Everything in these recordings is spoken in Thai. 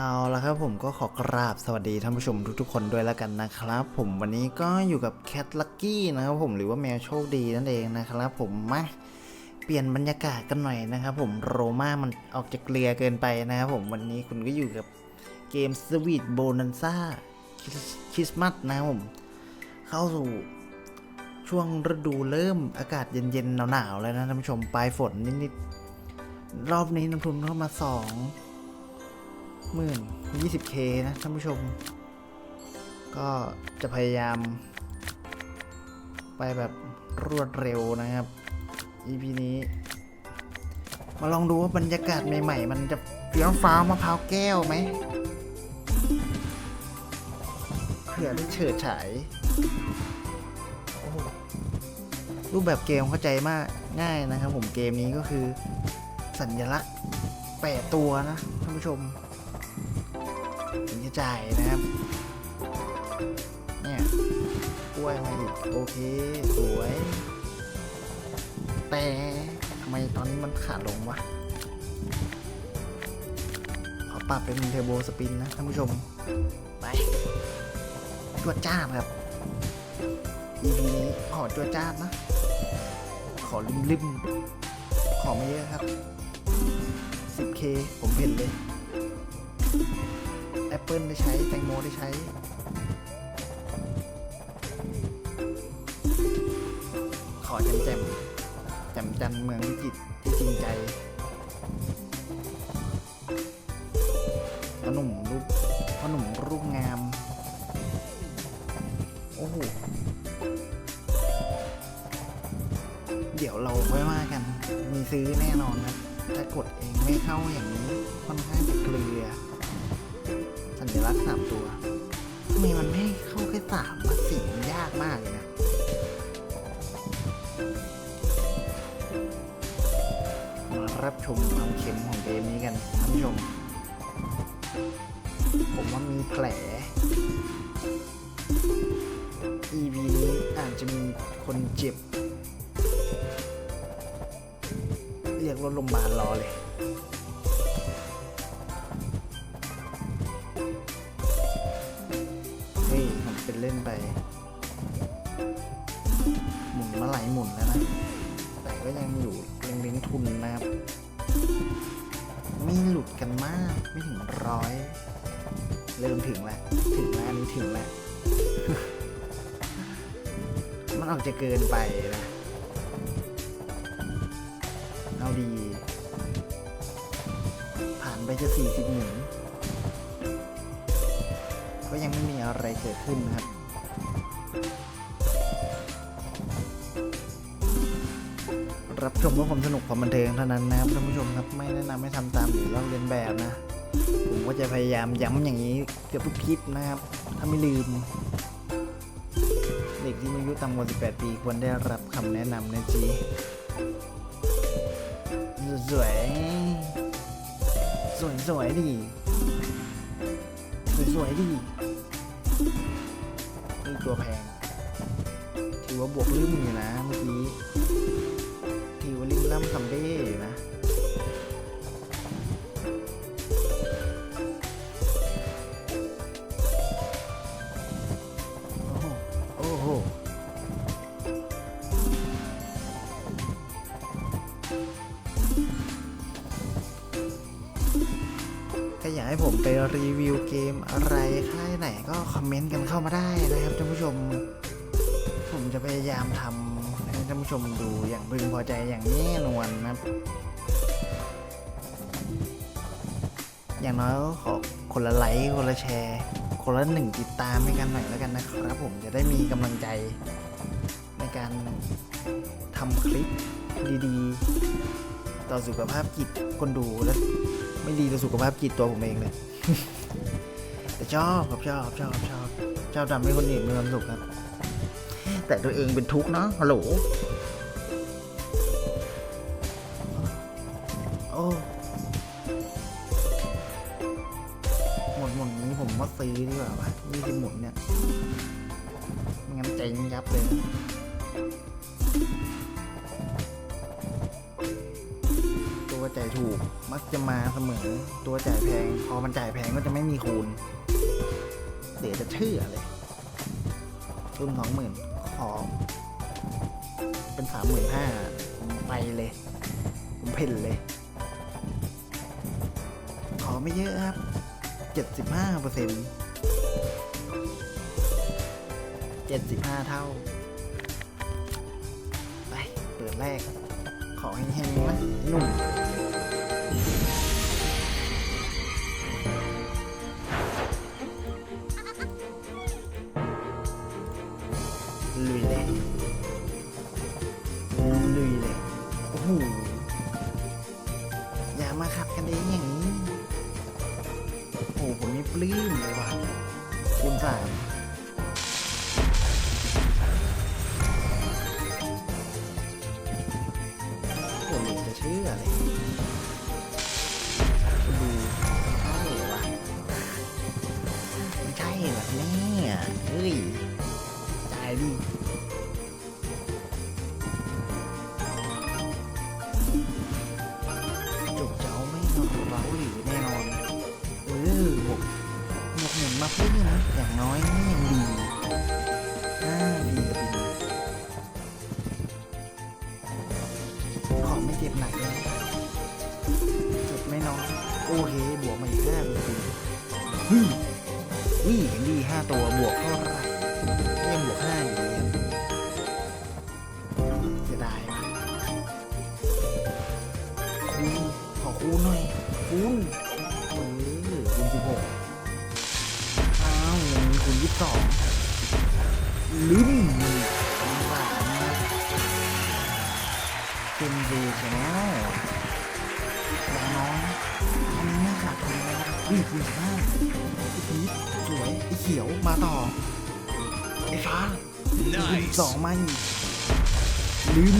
เอาละครับผมก็ขอกราบสวัสดีท่านผู้ชมทุกๆ คนด้วยแล้วกันนะครับ ผมวันนี้ก็อยู่กับแคทลักกี้นะครับผมหรือว่าแมวโชคดีนั่นเองนะครับผมมาเปลี่ยนบรรยากาศกันหน่อยนะครับผมโรม่ามันออกจะเกลียเกินไปนะครับผมวันนี้คุณก็อยู่กับเกมสวีทโบนันซ่าคริสต์มาสนะครับผม เข้าสู่ช่วงฤดูเริ่มอากาศเย็นๆหนาวๆแล้วนะท่านผู้ชมปลายฝนนิดๆรอบนี้น้ำทุนเข้ามาสอง หมื่นยี่สิบเคนะท่านผู้ชม ก็จะพยายาม ไปแบบรวดเร็วนะครับ EP นี้ มาลองดูว่าบรรยากาศใหม่ๆ มันจะเฟี้ยวฟ้าวมะพร้าวแก้วไหมเผื่อได้เฉิดฉายรูปแบบเกมเข้าใจมากง่ายนะครับผมเกมนี้ก็คือสัญลักษณ์แปดตัวนะท่านผู้ชม ถึงจะจ่ายนะครับ เนี่ยกล้วยมาอีกโอเค สวย แต่ทำไมตอนนี้มันขาดลงวะ ขอปรับเป็นเทอร์โบสปินนะท่านผู้ชม ไปจวดจ้าดครับ EP นี้ขอจวดจ้าดนะ ขอริมริมๆขอไม่เยอะครับ 10k ผมเห็นเลยแอป เปิลได้ใช้ แตงโมได้ใช้ ขอแจมแจมแจมจันเมืองพิจิตรที่จริงใจขนมรูปขนมรูปงาม โอ้โห เดี๋ยวเราค่อยว่ากัน มีซื้อแน่นอนครับถ้ากดเองไม่เข้าอย่างนี้ค่อนข้างจะเกลือ สัญลักษณ์สามตัวทำไมมันไม่เข้าแค่สามมาสี่มันยากมากเลยนะมารับชมความเข็มของเกมนี้กันท่านผู้ชม ผมว่ามีแผล EP นี้อาจจะมีคนเจ็บ เรียกรถโรงพยาบาลรอเลย ถึงแล้วอันนี้ถึงแล้วมันออกจะเกินไปนะเอาดี ผ่านไปจะสี่สิบหมุนก็ยังไม่มีอะไรเกิดขึ้นนะครับรับชมเพื่อความสนุกความบันเทิงเท่านั้นนะครับท่านผู้ชมครับ ไม่แนะนำให้ทำตามหรือลอกเลียนแบบนะ ก็จะพยายามย้ำอย่างนี้เกือบทุกคลิปนะครับ ถ้าไม่ลืม เด็กที่มีอายุต่ำกว่า 18 ปีควรได้รับคำแนะนำนะจีสวยสวยสวยๆดิสวยๆดินี่ตัวแพง ถือว่าบวกลืมอยู่นะเมื่อกี้ถือว่าลืมล่ำซัมเบ้อยู่นะ รีวิวเกมอะไรค่ายไหนก็คอมเมนต์กันเข้ามาได้นะครับท่านผู้ชม ผมจะพยายามทำให้ท่านผู้ชมดูอย่างพึงพอใจอย่างแน่นอนนะครับ อย่างน้อยก็ขอคนละไลค์คนละแชร์ คนละหนึ่งติดตามให้กันหน่อยแล้วกันนะครับ ผมจะได้มีกำลังใจในการทำคลิปดีๆ ต่อสุขภาพจิตคนดูและไม่ดีต่อสุขภาพจิตตัวผมเองเลย แต่ชอบครับชอบชอบชอบชอบทำให้คนอื่นมีความสุขครับ แต่ตัวเองเป็นทุกข์เนาะฮัลโหลโอ้หมดหมุนนี้ผมว่าซื้อดีกว่าวะยี่สิบหมุนเนี่ยไม่งั้นใจมันยับเลย จ่ายถูก มักจะมาเสมอ ตัวจ่ายแพง พอมันจ่ายแพงก็จะไม่มีคูณ เดี๋ยวจะเชื่อเลยรุ่นสองหมื่นขอเป็นสามหมื่นห้าไปเลย ผมเพ่นเลย ขอไม่เยอะครับเจ็ดสิบห้าเปอร์เซ็นต์เจ็ดสิบห้าเท่า ไป เปิดแรก ขอแห้งๆนะหนุ่ม ลุยเลยลุยเลยโอ้โหอย่ามาขับกันเองอย่างนี้ โอ้โหผมนี่ปลื้มเลยว่ะคุณสาม เฮ้ยเห็นดีห้าตัวบวกเท่าไหร่ยังบวกห้าอยู่เลยครับเสียดายว่ะคูณขอคูณหน่อยคูณเออคูณสิบหกอ้าวเงินคูณยี่สิบสองลืมหวานเป็นเดชแนลอย่างน้อยอันนี้ไม่ขาดทุนเลย นะวิ่งคูณสิบห้าไอ้พีชสวยไอ้เขียวมาต่อ ไอ้ฟ้า Nice. สองมาอีกลืม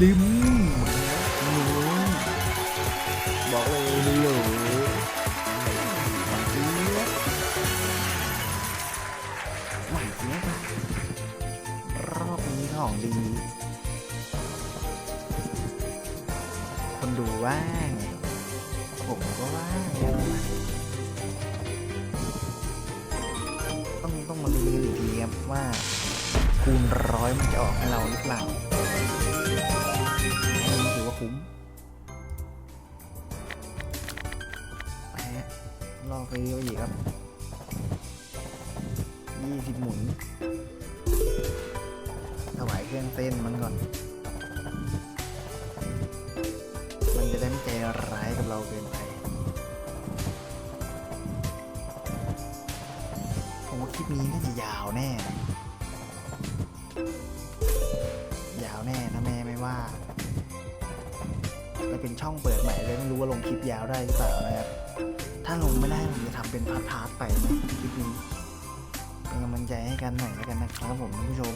ลืมหนูบอกเลยเลยเหรอหวานเจี๊ยบหวานเจี๊ยบอะรอบนี้ของดี คนดูว่าไง ผมก็ว่าต้องต้องมาลุ้นกันอีกทีครับว่าคูณร้อยมันจะออกให้เราหรือเปล่านี่ถือว่าคุ้มไปฮะรอไปเยอะอีกครับยี่สิบหมุนถวายเครื่องเต้นมันก่อนาวได้หรือเปล่านะครับ ถ้าลงไม่ได้ผมจะทำเป็นพาร์ทๆไปนะคลิปนี้ เป็นกำลังใจให้กันหน่อยแล้วกันนะครับผมท่านผู้ชม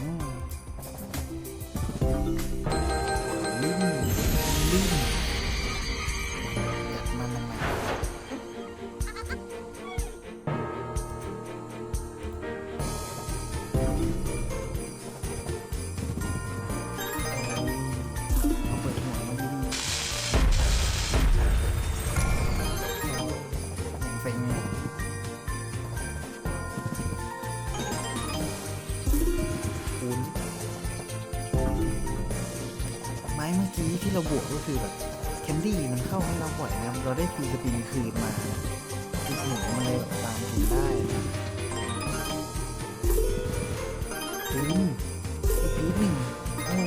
เข้าให้เราบ่อยนะครับเราได้ฟรีสปินคืนมาอีกหนึ่งมันเลยแบบตามทุนได้นะถึงอีกพีทหนึ่งโอ้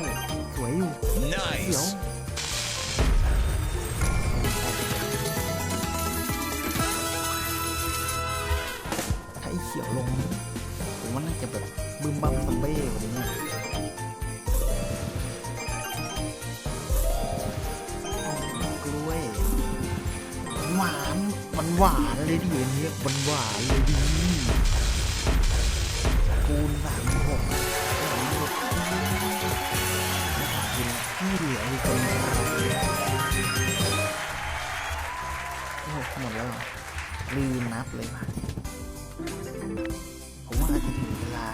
สวยอยู่เดี๋ยว Nice. ถ้าไอ้เขียวลงผมว่าน่าจะแบบบึ้มบั้มซัมเบ้กว่านี้ หวานเลยดิอันเนี้ยมันหวานเลยดิคูณสามหกสามหกกินที่เหลืออีกคนโอ้โหหมดแล้วรอลืมนับเลยว่ะผมว่าอาจจะถึงเวลา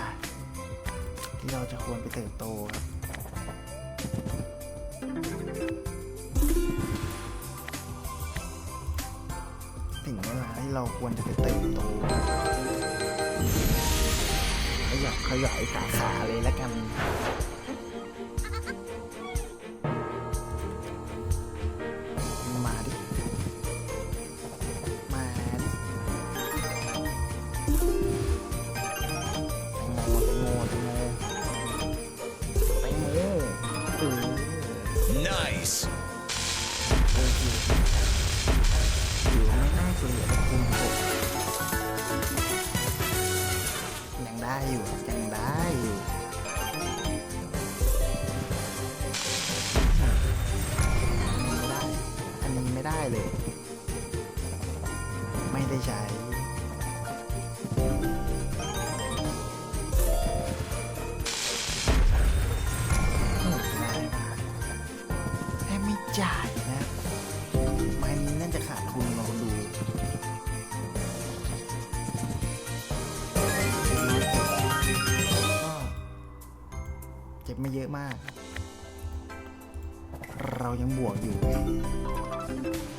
ที่เราจะควรไปเติบโต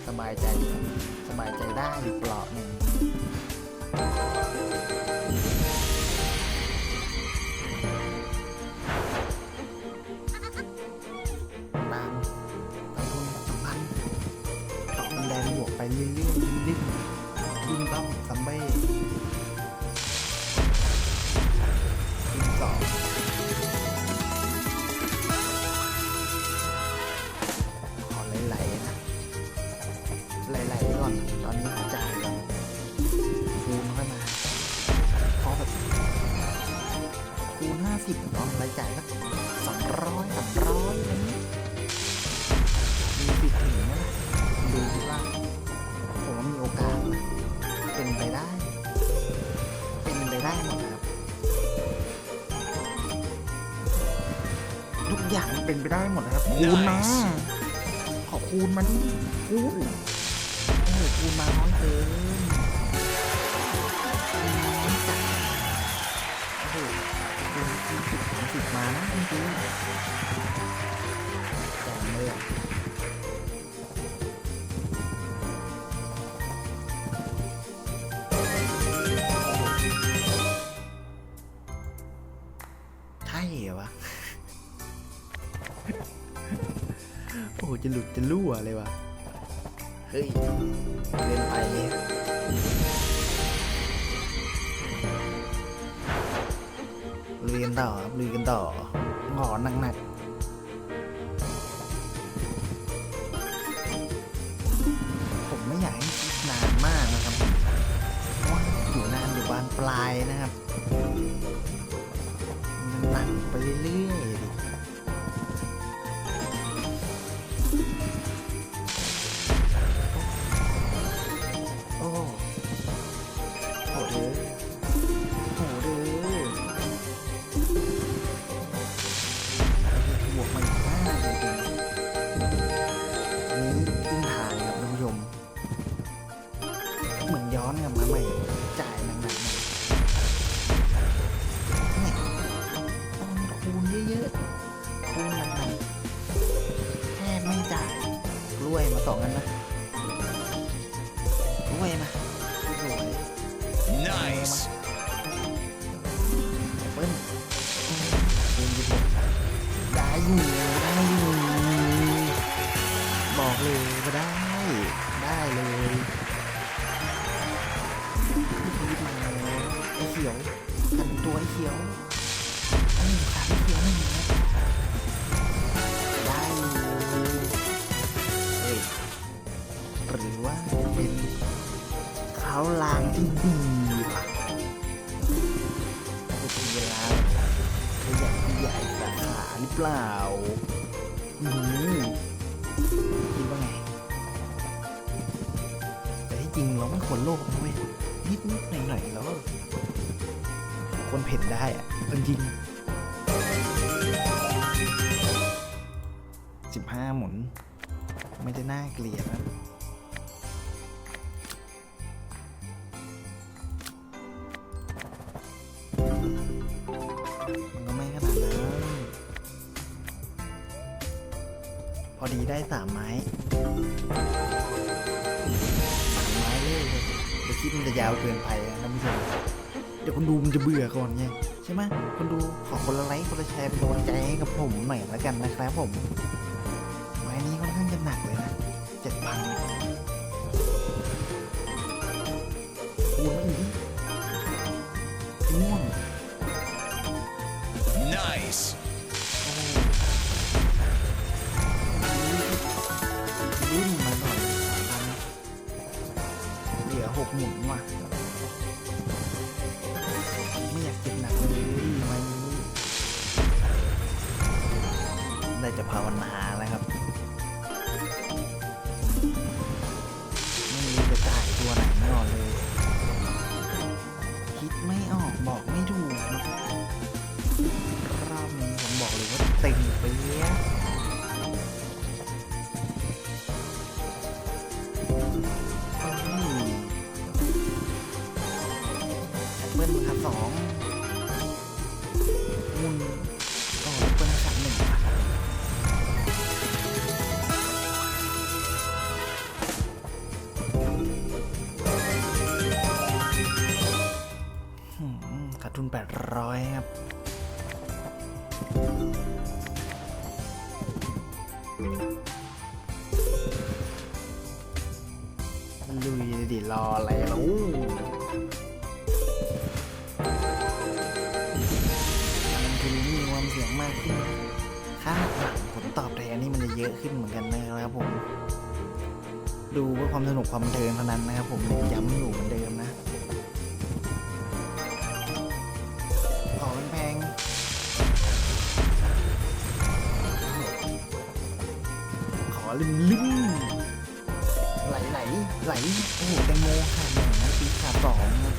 สบายใจสบายใจได้เปลอบหนึ่งไปคุณสัมพันธ์ออกบันไดบวกไปเรื่อย สิบลองรายจ่ายสัสองร้อยสามร้อยนี้มีปิดถึงนะดูคิดว่าผมมีโอกาสเป็นไปได้ เป็นไปได้หมดครับทุกอย่างเป็นไปได้หมดนะครับคูณมาขอคูณมันคูณโอ้คูณมาน้องเต้น้อยจัดโอ้โหูสิบสิบมานะจริงๆสอเลยใช่เหรอโอ้โหจะหลุดจะรั่วเลยวะ เฮ้ย เล่นไปเนี่ย ต่อครับลุยกันต่องอหนักๆไม่อยากให้คิดนานมากนะครับว่าอยู่นานอยู่บานปลายนะครับหนักไปเรื่อยๆ 有。 ได้สามไม้สามไม้เลยเดี๋ยคิดมันจะยาวเกินไปนะท่านผู้ชมเดี๋ยวคนดูมันจะเบื่อก่อนไงใช่ไหมคนดูขอคนละไลค์คนละแชร์เป็นกำลังใจให้กับผมหน่อยแล้วกันนะครับผม ไม้นี้ค่อนข้างจะหนักเลยนะเจ็ดพันาวนาแล้วครับไม่รู้จะจ่ายตัวไหนไม่ออกเลย คิดไม่ออกบอกไม่ถูกครับรอบนี้ผมบอกเลยว่าเต็งเปี้ยเยแอปเปิลขาสอง สนุกความบันเทิงเท่านั้นนะครับผมเน้นย้ำอยู่เหมือนเดิมนะขอแพงขอลิมลิมไหลไหลไหลโอ้โหแตงโมขาดหนึ่งนะปีขาดสองนะ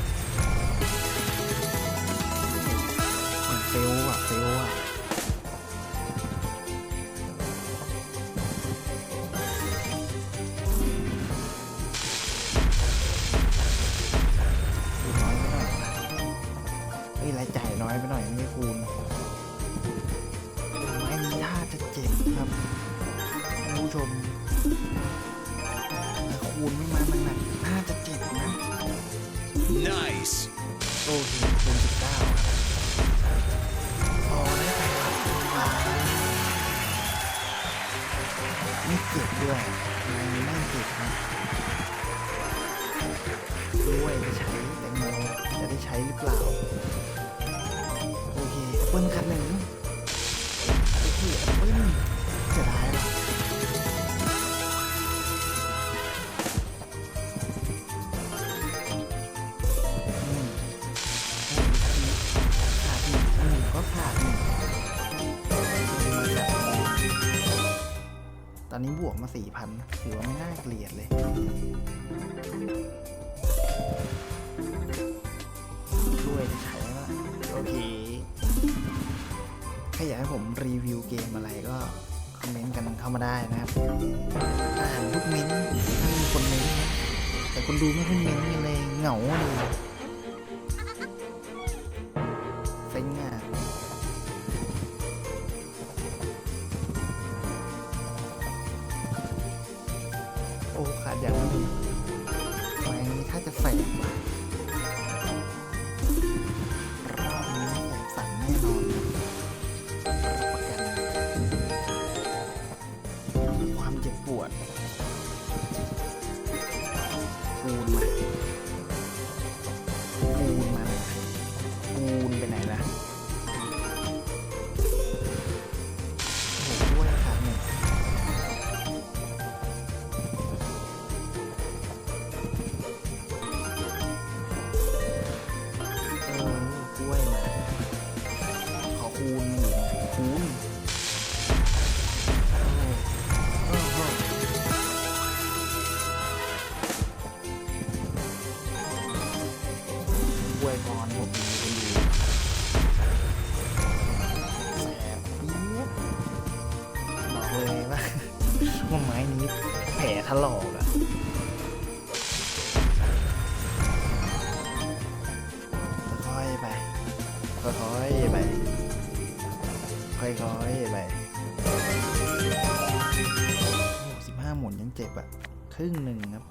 หรือเปล่า โอเคแอปเปิ้ลคันหนึ่งโอเคแอปเปิ้ลจะได้ละอืมขาดหนึ่งหนึ่งก็ขาดหนึ่งมาจากตอนนี้บวกมาสี่พันถือว่าไม่น่าเกลียดเลย เข้ามาได้นะครับอ่านทุกเม้นต์ถ้ามีคนเม้นต์แต่คนดูไม่ค่อยเม้นต์กันเลยเหงาเลยเซ็งอะโอ้ขาดอย่างนึงไม้นี้ถ้าจะแส ถลอกอะค่อยไป ค่อยๆไป ค่อยๆไปโอ้สิบห้าหมุนยังเจ็บอะครึ่งหนึ่งครับ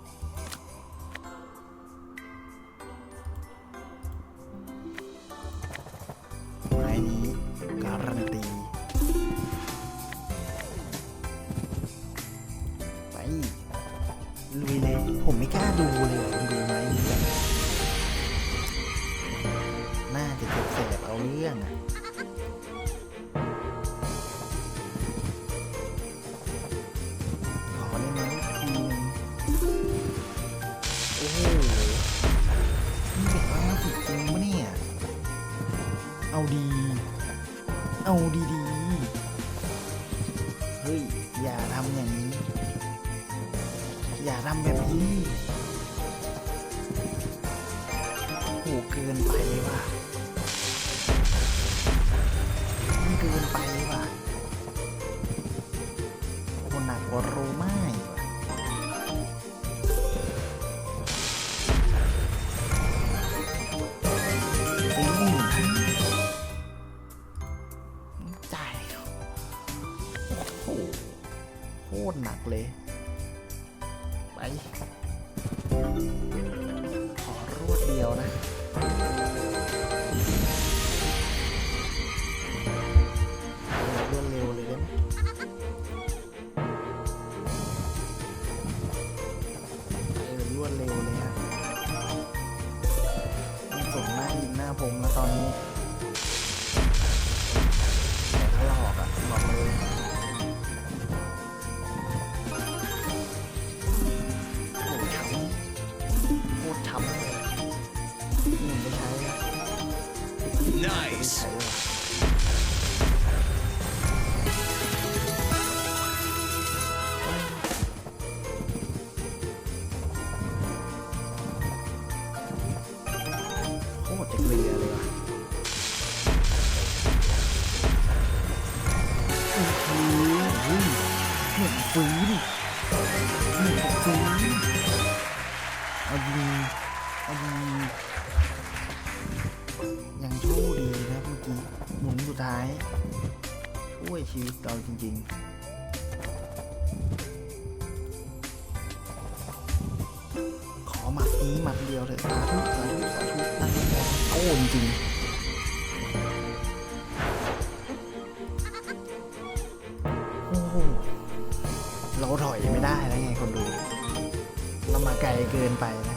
เอาดี เอาดี ริง ขอหมัดนี้หมัดเดียวเลยสาธุสาธุสาธุนั่นโก้จริงโอ้โหเราถอยไม่ได้แล้วไงคนดู เรามาไกลเกินไปนะ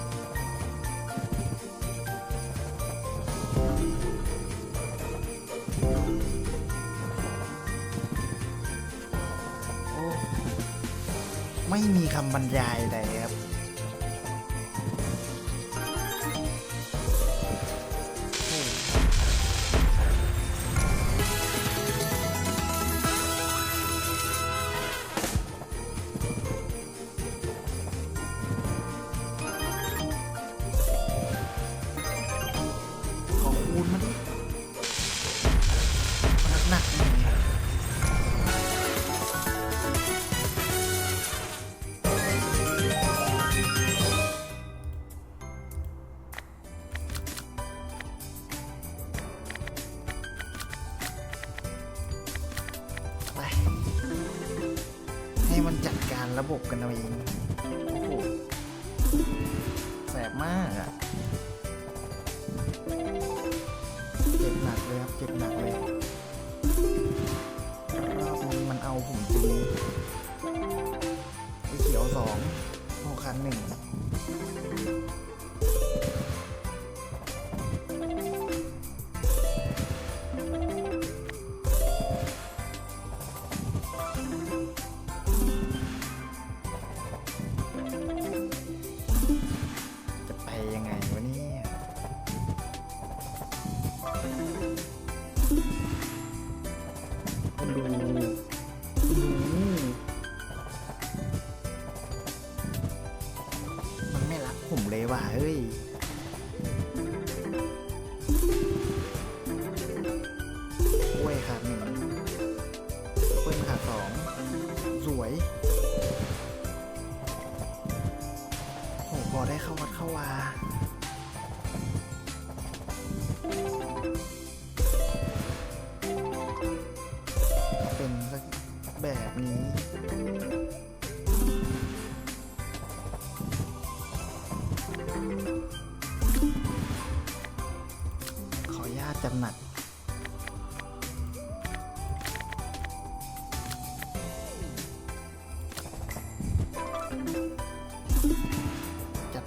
ำบรรยายเลยครับของคูณมันหนักหนัก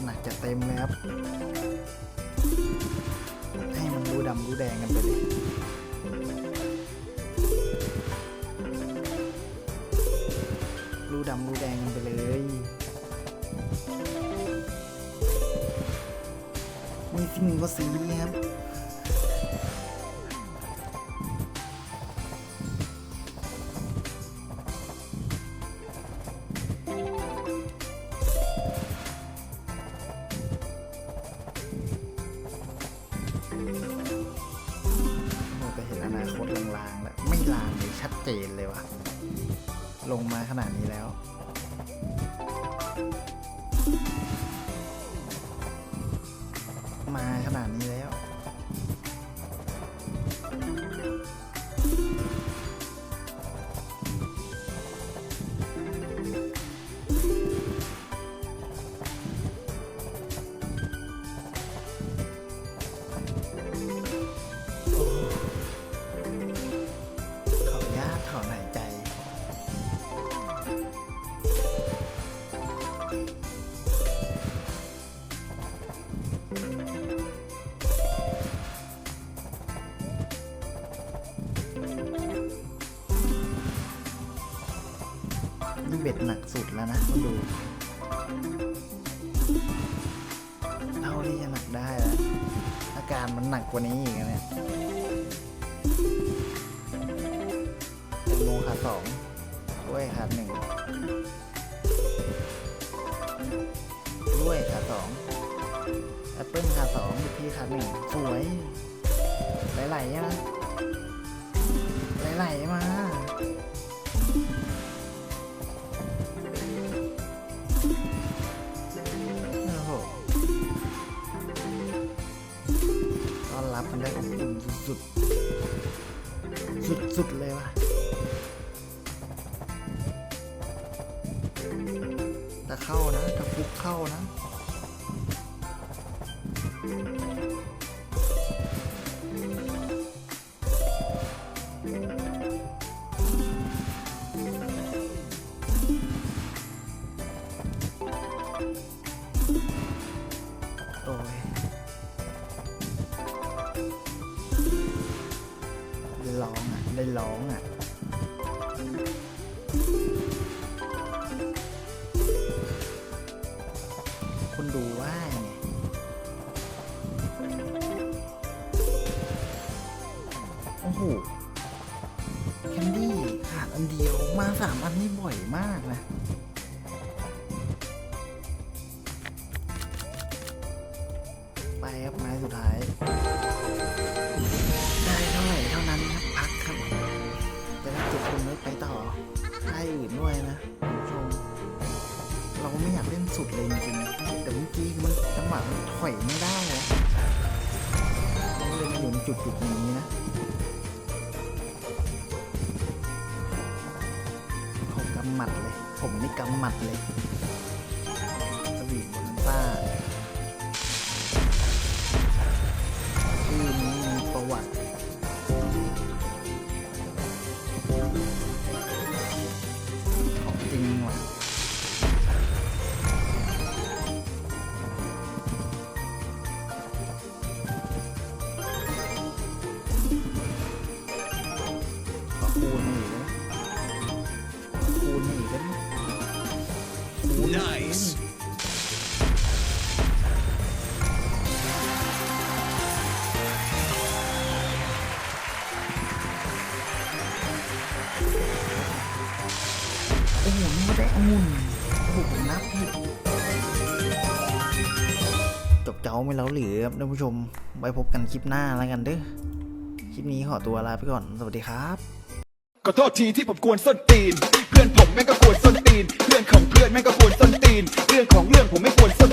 หนักจะเต็มเลยครับ ให้มันดูดำดูแดงกันไปเลยดูดำดูแดงกันไปเลยมีสิ่งหนึ่งก็สีครับ แล้วนะดูเท่าที่จะหนักได้แล้วอาการมันหนักกว่านี้อีกอะเนี่ยแตงโมขาดสองกล้วยขาดหนึ่งกล้วยขาดสองแอปเปิ้ลขาดสองพี่ขาดหนึ่งสวยไหลๆใช่ไหมไหลๆมา อ บ่อยมากนะ ไม่แล้วหรือครับท่านผู้ชมไว้พบกันคลิปหน้าแล้วกันเด้อคลิปนี้ขอตัวลาไปก่อนสวัสดีครับขอโทษทีที่ผมกวนส้นตีน เพื่อนผมแม่งก็กวนส้นตีน เพื่อนของเพื่อนแม่งก็กวนส้นตีน เรื่องของเรื่องผมไม่กวนส้น